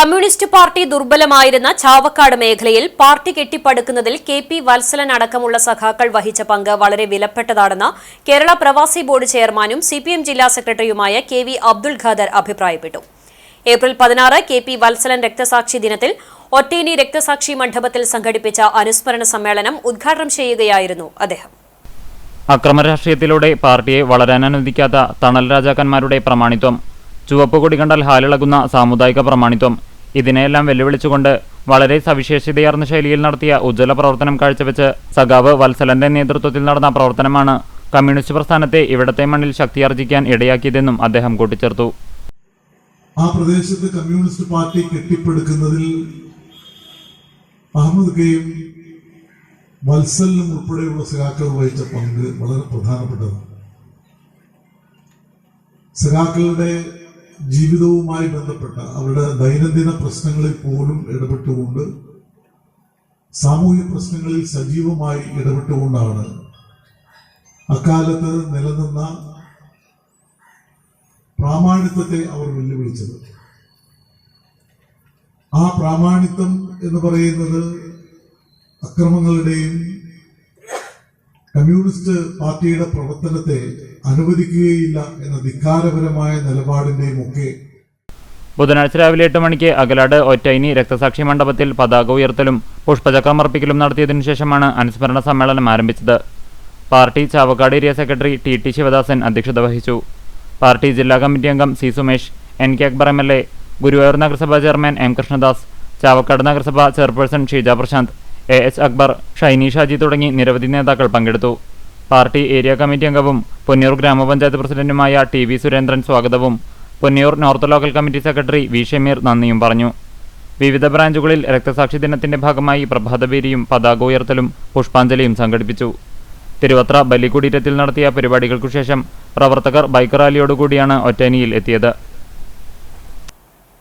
Communist party ദുർബലമായിരുന്ന ചാവക്കാട് മേഖലയിൽ party കെട്ടിപ്പടുക്കുന്നതിൽ കെ പി വത്സലൻ അടക്കമുള്ള സഖാക്കൾ വഹിച്ച പങ്ക് വളരെ വിലപ്പെട്ടതാണെന്ന് കേരള പ്രവാസി ബോർഡ് ചെയർമാനും സി ജില്ലാ സെക്രട്ടറിയുമായ കെ വി അബ്ദുൽ ഖാദർ അഭിപ്രായപ്പെട്ടു. ഏപ്രിൽ പതിനാറ് കെ പി വത്സലൻ രക്തസാക്ഷി ദിനത്തിൽ ഒറ്റേനി രക്തസാക്ഷി മണ്ഡപത്തിൽ സംഘടിപ്പിച്ച അനുസ്മരണ സമ്മേളനം ഉദ്ഘാടനം ചെയ്യുകയായിരുന്നു അദ്ദേഹം. അക്രമരാഷ്ട്രീയത്തിലൂടെ പാർട്ടിയെ വളരാൻ അനുവദിക്കാത്ത തണൽ രാജാക്കന്മാരുടെ പ്രമാണിത്വം ചുവപ്പ് കൊടി കണ്ടാൽ ഹാലിളകുന്ന സാമുദായിക പ്രമാണിത്വം ഇതിനെയെല്ലാം വെല്ലുവിളിച്ചുകൊണ്ട് വളരെ സവിശേഷതയാർന്ന ശൈലിയിൽ നടത്തിയ ഉജ്ജ്വല പ്രവർത്തനം കാഴ്ചവെച്ച് സഖാവ് വത്സലന്റെ നേതൃത്വത്തിൽ നടന്ന പ്രവർത്തനമാണ് കമ്മ്യൂണിസ്റ്റ് പ്രസ്ഥാനത്തെ ഇവിടത്തെ മണ്ണിൽ ശക്തിയാർജിക്കാൻ ഇടയാക്കിയതെന്നും അദ്ദേഹം കൂട്ടിച്ചേർത്തു. ആ പ്രദേശത്ത് കമ്മ്യൂണിസ്റ്റ് പാർട്ടി കെട്ടിപ്പടുക്കുന്നതിൽ അഹമ്മദ് കെയും വത്സലിനും ഉൾപ്പെടെയുള്ള സഖാക്കൾ വഹിച്ച പങ്ക് വളരെ പ്രധാനപ്പെട്ടതാണ്. സഖാക്കളുടെ ജീവിതവുമായി ബന്ധപ്പെട്ട അവരുടെ ദൈനംദിന പ്രശ്നങ്ങളിൽ പോലും ഇടപെട്ടുകൊണ്ട് സാമൂഹ്യ പ്രശ്നങ്ങളിൽ സജീവമായി ഇടപെട്ടുകൊണ്ടാണ് അക്കാലത്ത് നിലനിന്ന പ്രാമാണിത്വത്തെ അവർ വെല്ലുവിളിച്ചത്. ആ പ്രാമാണിത്വം എന്ന് പറയുന്നത് അക്രമങ്ങളുടെയും കമ്മ്യൂണിസ്റ്റ് പാർട്ടിയുടെ പ്രവർത്തനത്തെ അനുവദിക്കുകയില്ല എന്ന ധിക്കാരപരമായ നിലപാടിന്റെയും ഒക്കെ ബുധനാഴ്ച രാവിലെ എട്ട് മണിക്ക് അകലാട് ഒറ്റൈനി രക്തസാക്ഷി മണ്ഡപത്തിൽ പതാക ഉയർത്തലും പുഷ്പചക്രമർപ്പിക്കലും നടത്തിയതിനു ശേഷമാണ് അനുസ്മരണ സമ്മേളനം ആരംഭിച്ചത്. Party Chavakkad area secretary T T Sivadasan അധ്യക്ഷത വഹിച്ചു. പാർട്ടി ജില്ലാ കമ്മിറ്റി അംഗം C Sumesh N K Akbar M L A Guruvayur നഗരസഭാ ചെയർമാൻ എം കൃഷ്ണദാസ് ചാവക്കാട് നഗരസഭ chairperson Sheeja Prashanth A S Akbar Shiny Shaji തുടങ്ങി നിരവധി നേതാക്കൾ പങ്കെടുത്തു. പാർട്ടി ഏരിയ കമ്മിറ്റി അംഗവും പൊന്നിയൂർ ഗ്രാമപഞ്ചായത്ത് പ്രസിഡന്റുമായ ടി വി സുരേന്ദ്രൻ സ്വാഗതവും. Ponniyur north local committee secretary V Shameer നന്ദിയും പറഞ്ഞു. വിവിധ ബ്രാഞ്ചുകളിൽ രക്തസാക്ഷി ദിനത്തിന്റെ ഭാഗമായി പ്രഭാതഭേരിയും പതാക ഉയർത്തലും പുഷ്പാഞ്ജലിയും സംഘടിപ്പിച്ചു. തിരുവത്ര ബലികുടീരത്തിൽ നടത്തിയ പരിപാടികൾക്കു ശേഷം പ്രവർത്തകർ ബൈക്ക് റാലിയോടുകൂടിയാണ് ഒറ്റനിയിൽ എത്തിയത്.